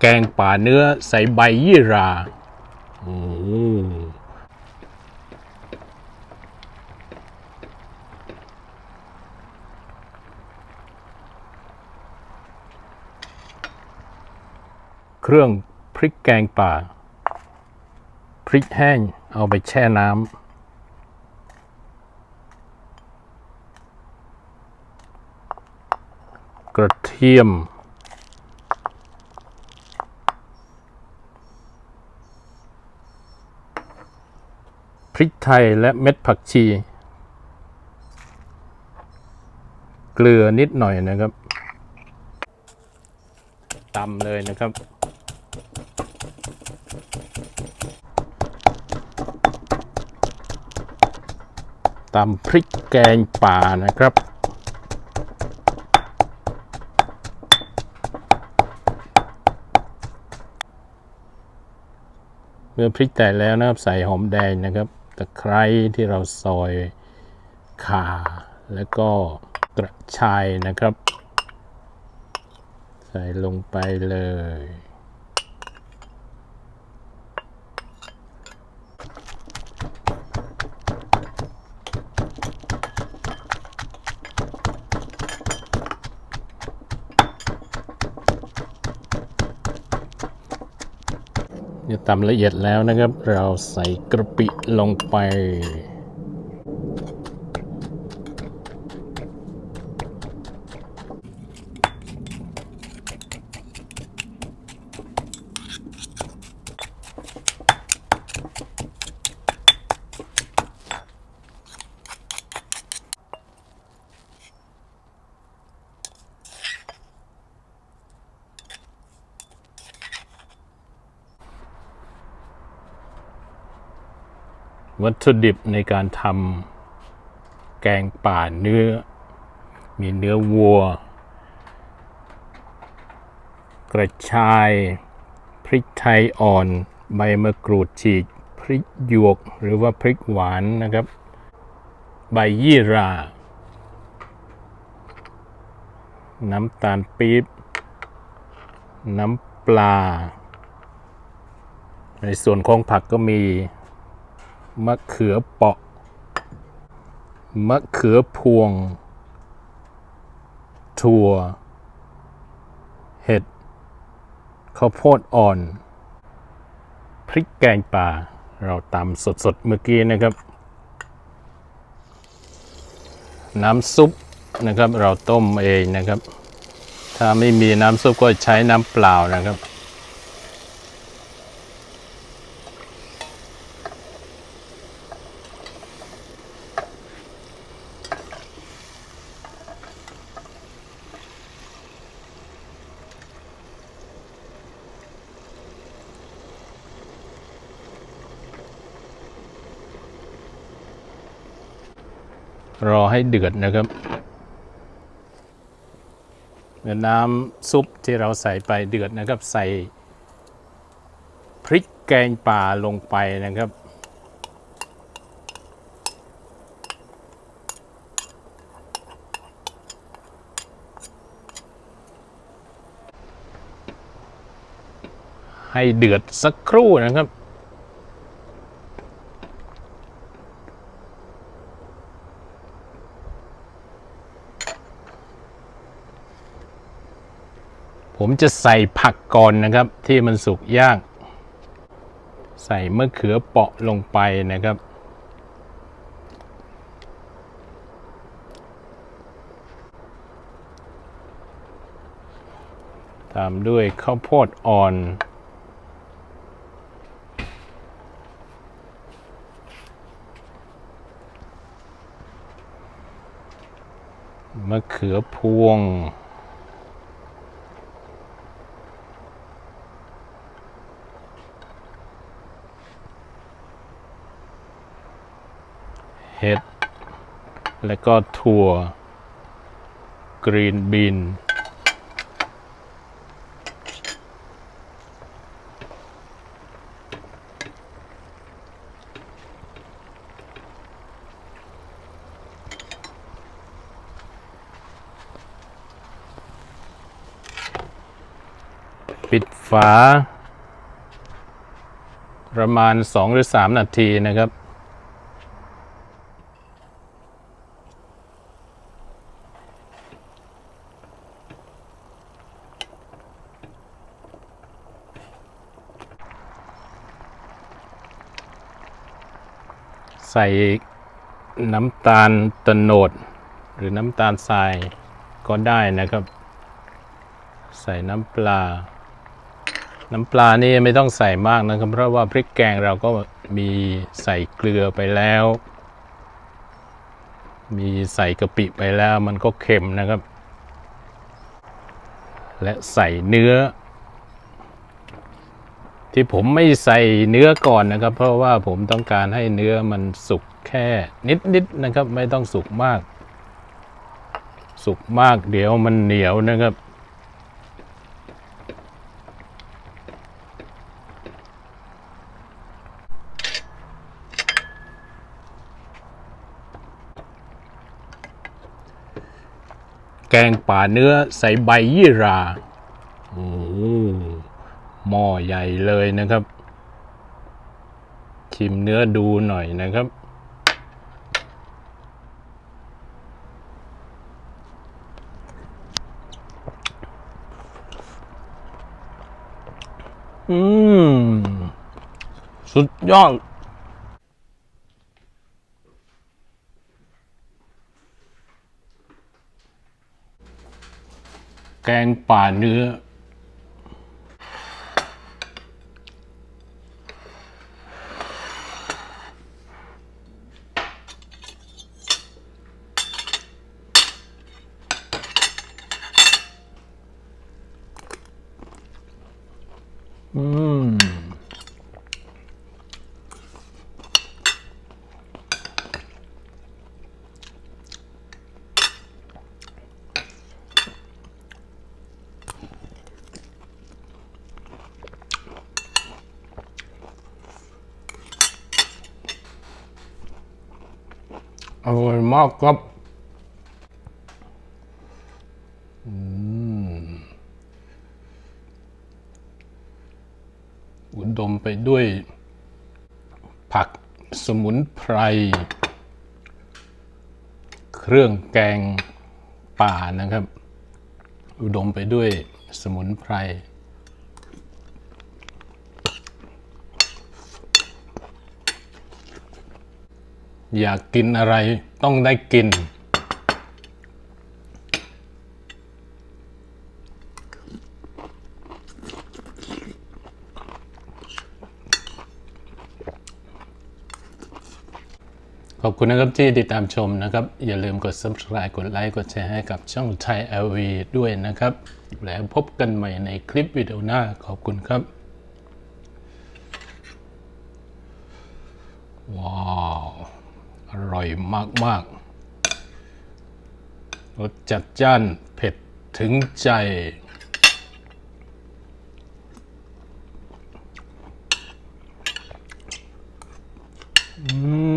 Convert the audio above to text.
แกงป่าเนื้อใส่ใบยี่ราอ้โหเครื่องพริกแกงป่า พริกแห้งเอาไปแช่น้ำกระเทียม พริกไทยและเม็ดผักชี เกลือนิดหน่อยนะครับตำเลยนะครับ ตำพริกแกงป่านะครับเมื่อพริกแตกแล้วนะครับ ใส่หอมแดงนะครับ ตะไคร้ที่เราซอยข่า แล้วก็กระชายนะครับ ใส่ลงไปเลย ตำละเอียดแล้วนะครับ เราใส่กระปิลงไป วัตถุดิบในการทำแกงป่าเนื้อ มีเนื้อวัว กระชาย พริกไทยอ่อน ใบมะกรูดฉีก พริกหยวก หรือว่าพริกหวานนะครับ ใบยี่รา น้ำตาลปี๊บ น้ำปลา ในส่วนของผักก็มี มะเขือเปาะ มะเขือพวง ถั่ว เห็ด ข้าวโพดอ่อน พริกแกงป่า เราตำสดๆเมื่อกี้นะครับ น้ำซุปนะครับ เราต้มเองนะครับ ถ้าไม่มีน้ำซุปก็ใช้น้ำเปล่านะครับ รอให้เดือดนะครับเมื่อน้ำซุปที่เราใส่ไปเดือดนะครับ ใส่พริกแกงป่าลงไปนะครับ ให้เดือดสักครู่นะครับ ผมจะใส่ผักก่อนนะครับ ที่มันสุกยาก ใส่มะเขือเปาะลงไปนะครับ ตามด้วยข้าวโพดอ่อนมะเขือพวง ดและก็ถั่วกรีนบีนปิดฝา ประมาณ 2 หรือ 3 นาทีนะครับ ใส่น้ำตาลตโนด หรือน้ำตาลทรายก็ได้นะครับ ใส่น้ำปลา น้ำปลานี่ไม่ต้องใส่มากนะครับ เพราะว่าพริกแกงเราก็มีใส่เกลือไปแล้ว มีใส่กะปิไปแล้วมันก็เค็มนะครับ และใส่เนื้อ ที่ผมไม่ใส่เนื้อก่อนนะครับ เพราะว่าผมต้องการให้เนื้อมันสุกแค่นิดๆนะครับ ไม่ต้องสุกมาก สุกมากเดี๋ยวมันเหนียวนะครับแกงป่าเนื้อใส่ใบยี่รา ม้อใหญ่เลยนะครับ ชิมเนื้อดูหน่อยนะครับ อืม สุดยอดแกงป่าเนื้อ อืมอร่อยมากครับ อืม อุ ดมไปด้วยผักสมุนไพร เครื่องแกงป่านะครับ อุดมไปด้วยสมุนไพร อยากกินอะไรต้องได้กิน ขอบคุณนะครับที่ติดตามชมนะครับ อย่าลืมกด subscribe กดไลค์กดแชร์ให้กับช่องไทย LV ด้วยนะครับ แล้วพบกันใหม่ในคลิปวิดีโอหน้าขอบคุณครับ ว้าว อร่อยมากๆรสจัดจ้านเผ็ดถึงใจอืม